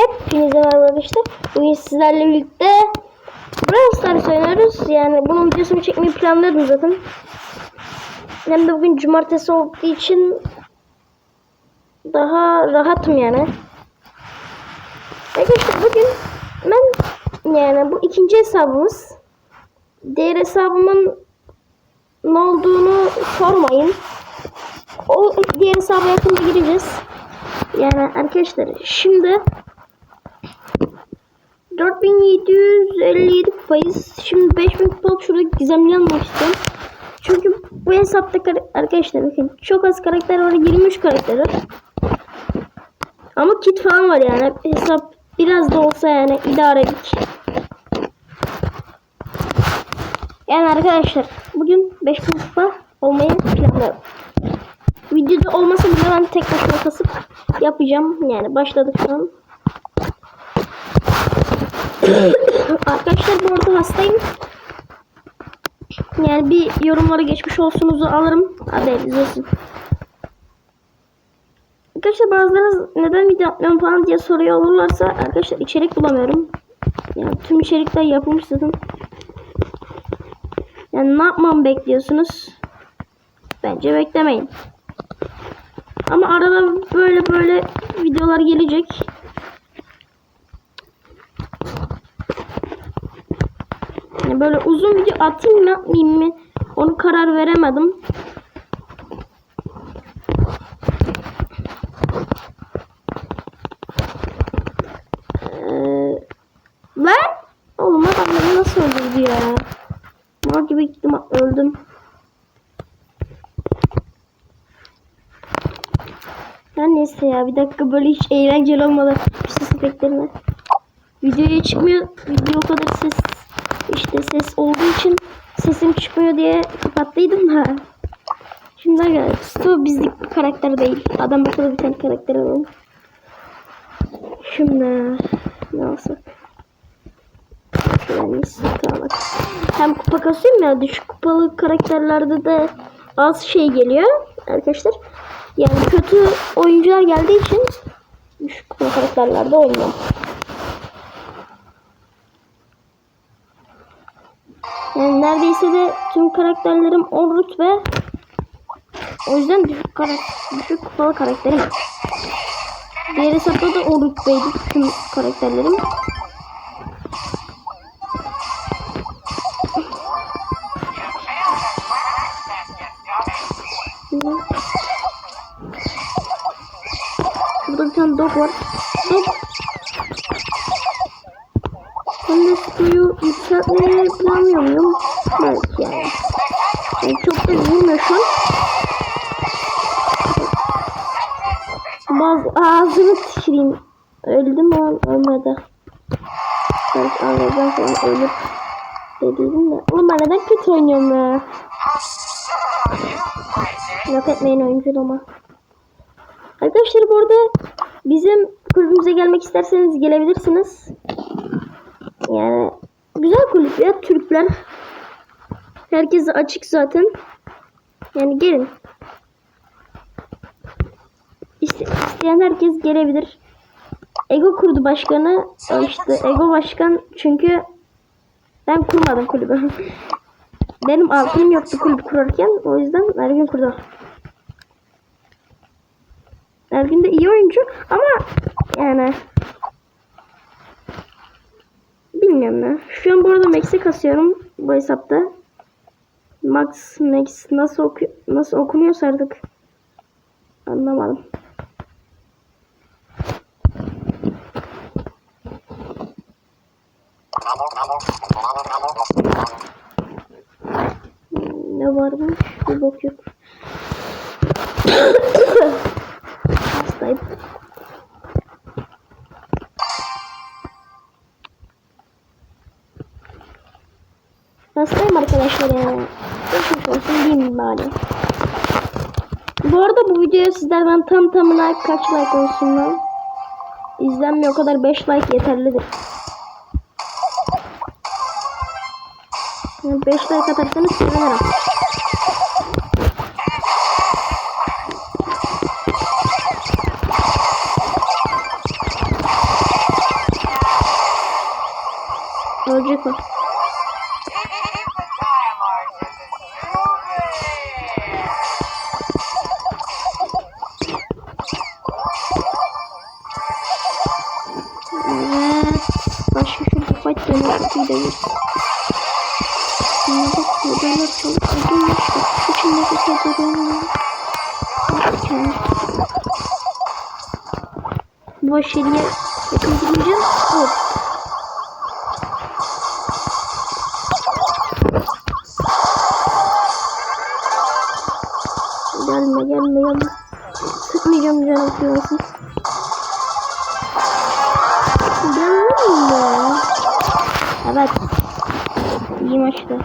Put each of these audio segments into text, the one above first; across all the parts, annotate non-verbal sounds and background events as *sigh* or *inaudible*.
Hepinize merhaba arkadaşlar. Bugün sizlerle birlikte Brawl Stars oynuyoruz. Yani bunun videosunu çekmeyi planlıyordum zaten. Hem de bugün cumartesi olduğu için daha rahatım yani. Arkadaşlar bugün ben yani bu ikinci hesabımız. Diğer hesabımın ne olduğunu sormayın. O diğer hesaba yakında gireceğiz. Yani arkadaşlar şimdi 4757 kupayız. Şimdi 5000 kupalık şurada gizemli almak istiyorum. Çünkü bu hesapta arkadaşlar bakın çok az karakter var 23 karakter var. Ama kit falan var yani hesap biraz da olsa yani idarelik. Yani arkadaşlar bugün 5000 kupa olmayı planlıyorum. Videoda olmasa bile ben tek başıma kasıp yapacağım. Yani başladık şu an. Arkadaşlar bu arada hastayım. Yani bir yorumlara geçmiş olsunuzu alırım. Haberiniz olsun. Arkadaşlar bazılarınız neden video atmıyorum falan diye soruyor olurlarsa arkadaşlar içerik bulamıyorum. Yani tüm içerikler yapılmış zaten. Yani ne yapmamı bekliyorsunuz? Bence beklemeyin. Ama arada böyle böyle videolar gelecek. Yani böyle uzun video atayım mı atmayayım mı onu karar veremedim. Ee, ben oğlum adam beni nasıl öldürdü ya? Mal gibi gittim öldüm. Her neyse ya bir dakika böyle hiç eğlenceli olmadı şu ses efektlerine. Videoya çıkmıyor. Video o kadar ses ses olduğu için sesim çıkmıyor diye kapattıydım da. Şimdi arkadaşlar Stu bizlik bir karakter değil. Adam bakalım bir tane karakter alalım. Şimdi ne? Şöyle tamam. Hem kupa kasıyorum ya düşük kupalı karakterlerde de az şey geliyor arkadaşlar. Yani kötü oyuncular geldiği için düşük kupalı karakterlerde oynuyorum. Yani neredeyse de tüm karakterlerim 10 rütbe. O yüzden düşük, karak- düşük kupalı karakterim. Diğer hesapta da 10 rütbeydi tüm karakterlerim. An. Bazı ağzını tüküreyim. Öldü mü? Ölmedi. Belki anlayacağım sonra ölür. Dediydim de. Oğlum ben neden kötü oynuyorum ya? Yok etmeyin oyunculuğuma. Arkadaşlar bu arada bizim kulübümüze gelmek isterseniz gelebilirsiniz. Yani güzel kulüp ya Türkler. Herkese açık zaten. Yani gelin. İste, isteyen herkes gelebilir. Ego kurdu başkanı. O işte Ego başkan çünkü ben kurmadım kulübü. *laughs* Benim altınım yoktu kulüp kurarken. O yüzden Ergün kurdu. Ergün de iyi oyuncu ama yani bilmiyorum ya. Şu an bu arada Max'e kasıyorum bu hesapta. Max, Max nasıl oku nasıl okunuyorsa artık anlamadım. Ne varmış? Bir bok yok. Sizlerden tam tamına kaç like olsun lan? İzlenmiyor o kadar 5 like yeterlidir. Yani 5 like atarsanız sevinirim. Da bir. Şimdi modeller çalıp ödül işte. İçindeki sözlerini. Kendi. Bu başarıya yakın gideceğim. Hop. Gelme gelme gelme. Sıkmayacağım canım kıyasın. Evet. İyi maçtı.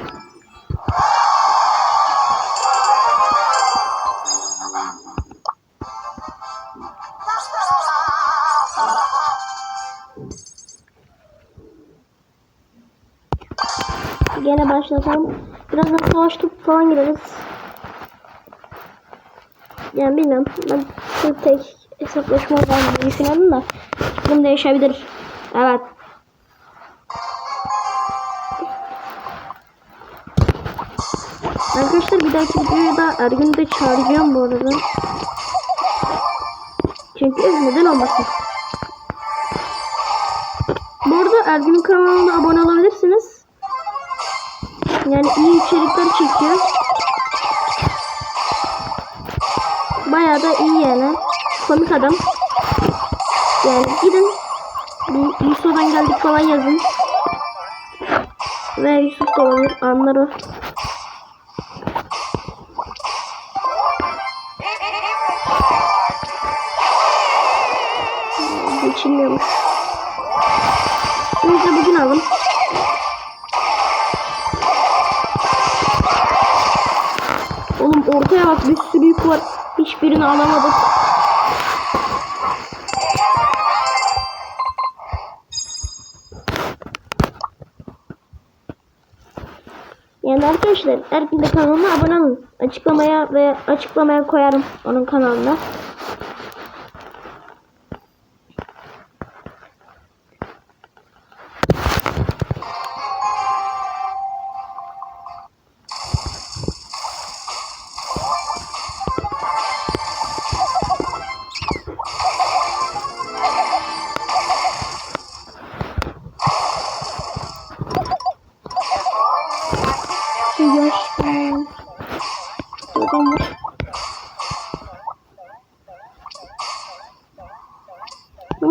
Gene başlatalım. Birazdan savaş topu falan gireriz. Yani bilmiyorum. Ben tek hesaplaşma var diye düşünüyorum da. Fikrim değişebilir. Evet. Arkadaşlar bir dahaki videoya da Ergin'i de çağıracağım bu arada. Çünkü neden olmasın. Bu arada Ergin'in kanalına abone olabilirsiniz. Yani iyi içerikler çekiyor. Bayağı da iyi yani. Komik adam. Yani gidin. Yusuf'dan geldik falan yazın. Ve Yusuf da olabilir. Anlar o. Geçilmiyormuş. Neyse bugün alın. Oğlum ortaya bak bir sürü yük var. Hiçbirini alamadık. Yani arkadaşlar Erkin de kanalına abone olun. Açıklamaya ve açıklamaya koyarım onun kanalına.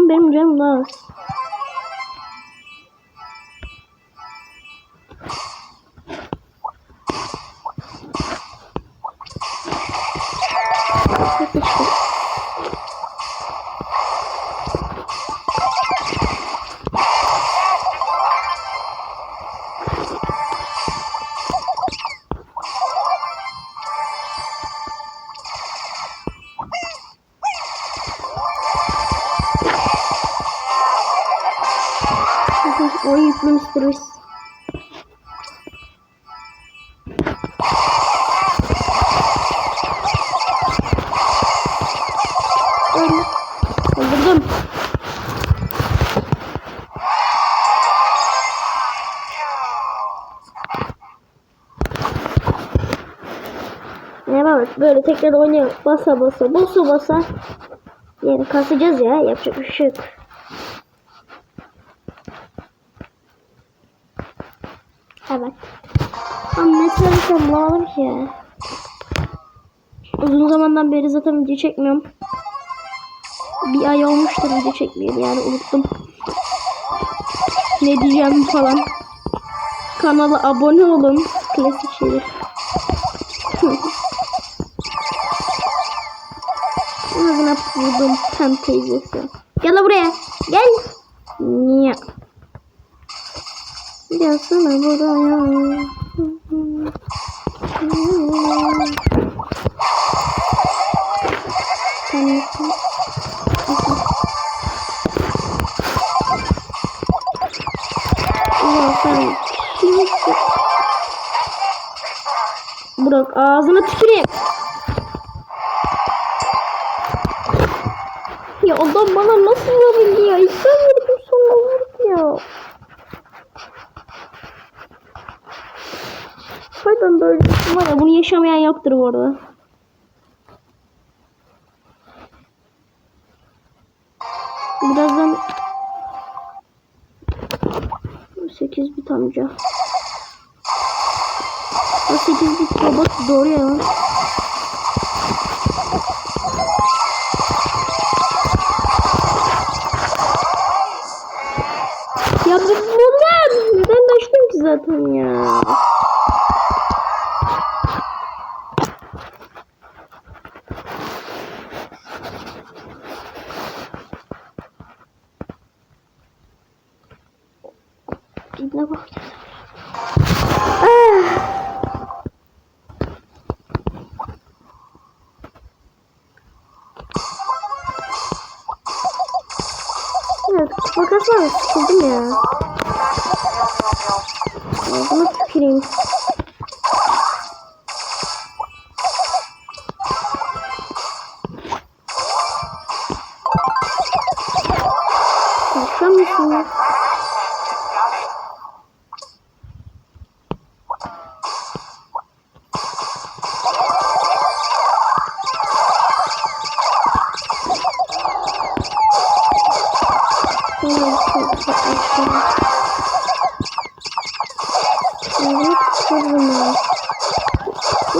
Benim canım az. O yüklemiştir biz. Öyle. Öldürdüm. Bak böyle tekrar oynayalım. Basa basa basa basa. Yani kasacağız ya yapacak bir şey yok. Evet. Ama ne söylesem bulamadım ki ya. Uzun zamandan beri zaten video çekmiyorum. Bir ay olmuştur video çekmeyeli yani unuttum. Ne diyeceğim falan. Kanala abone olun. Klasik şeyler. *laughs* Ağzına vurdum tam teyzesi. Gel buraya. Gel. Niye? Gelsene buraya. Bırak ağzına tüküreyim. Ya adam bana nasıl yapabiliyor? İnsan bir sonra vurdu ya. Ben böyle bir var bunu yaşamayan yoktur bu arada. Birazdan 8 bit amca. O 8 bit robot doğru ya lan. Ya bu bunlar neden düştüm ki zaten ya?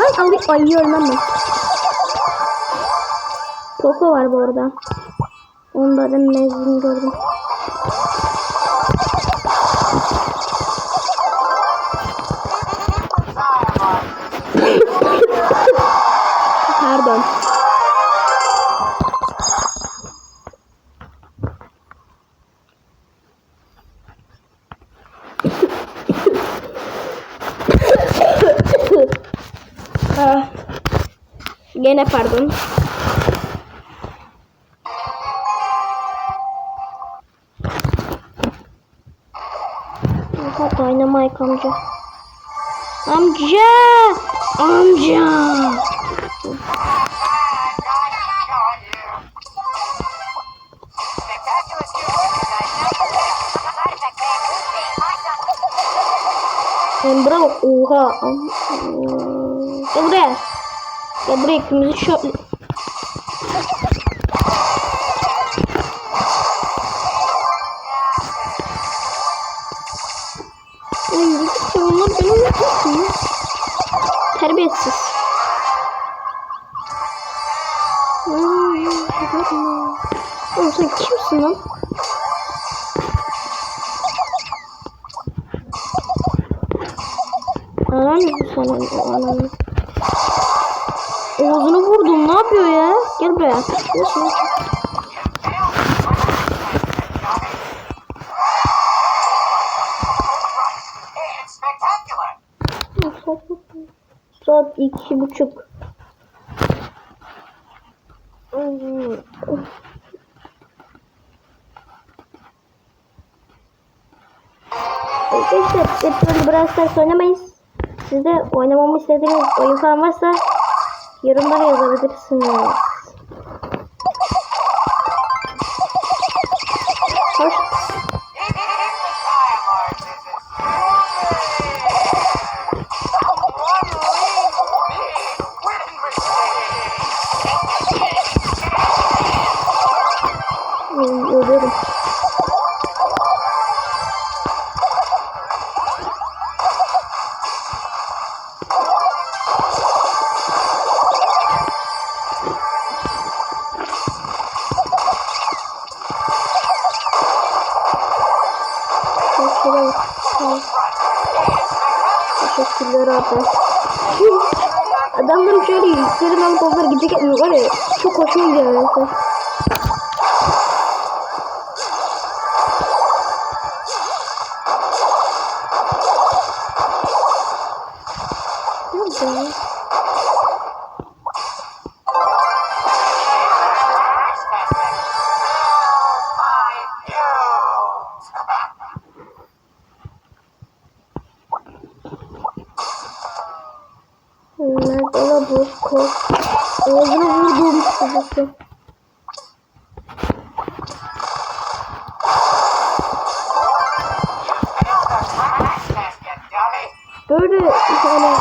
Lan alayım ayı ölmem ben. Koko var bu arada. Demin mezun gördüm. Gene pardon. Hadi Dynamite amca. Amca! Amca! Ember'a bak. Oha. Gel buraya. Gel buraya kırmızı şortlu. Ay, yürüdükçe onlar beni yapıyorsun. Terbiyesiz. Oğlum sen kimsin lan? Anan mı sana It's spectacular. Saat iki buçuk. Arkadaşlar hep böyle Brawl Stars oynamayız. Siz de oynamamı istediğiniz oyun falan varsa yorumlara yazabilirsiniz. Hoş. Teşekkürler. Teşekkürler abi. Adamların şöyle yüklerin alıp onları gidecek var ya. Çok hoşuma gidiyor. La bu kol? Ağzına vurduğum çocuktu. Böyle bir tane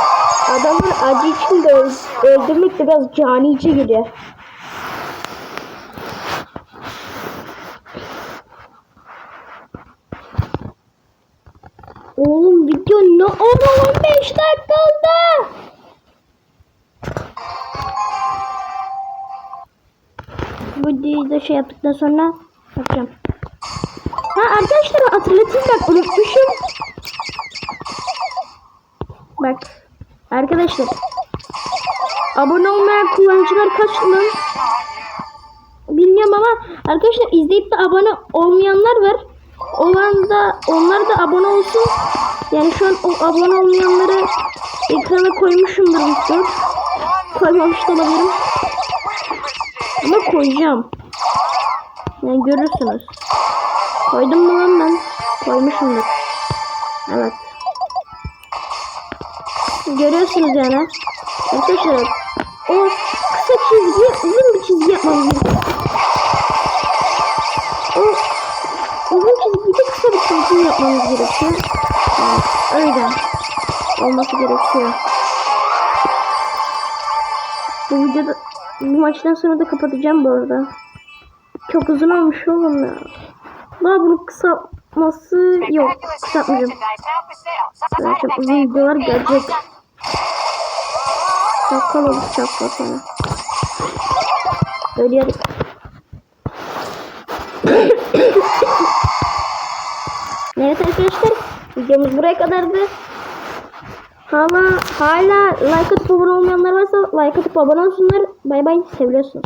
acı için de öl- öldürmek de biraz canice geliyor. Oğlum video ne oldu 15 dakika videoyu da şey yaptıktan sonra bakacağım. Ha arkadaşlar hatırlatayım bak unutmuşum. Bak arkadaşlar abone olmayan kullanıcılar kaç lan? Bilmiyorum ama arkadaşlar izleyip de abone olmayanlar var. Olan da onlar da abone olsun. Yani şu an o abone olmayanları ekrana koymuşumdur Koymamış da olabilirim. Ama koyacağım. Yani görürsünüz. Koydum mu lan ben? Koymuşumdur. Evet. Görüyorsunuz yani. Arkadaşlar o kısa çizgi uzun bir çizgi yapmam gerekiyor. O uzun çizgiyi de kısa bir çizgi yapmamız gerekiyor. Yani öyle olması gerekiyor. Bu videoda bu maçtan sonra da kapatacağım bu arada. Çok uzun olmuş oğlum ya. Daha bunun kısaltması yok. Kısaltmayacağım. Zaten uzun videolar gelecek. Çakal olur çakal sana. Ölüyorum. *coughs* evet arkadaşlar videomuz buraya kadardı. Hala hala like atıp abone olmayanlar varsa like atıp abone olsunlar. Bay bay seviyorsunuz.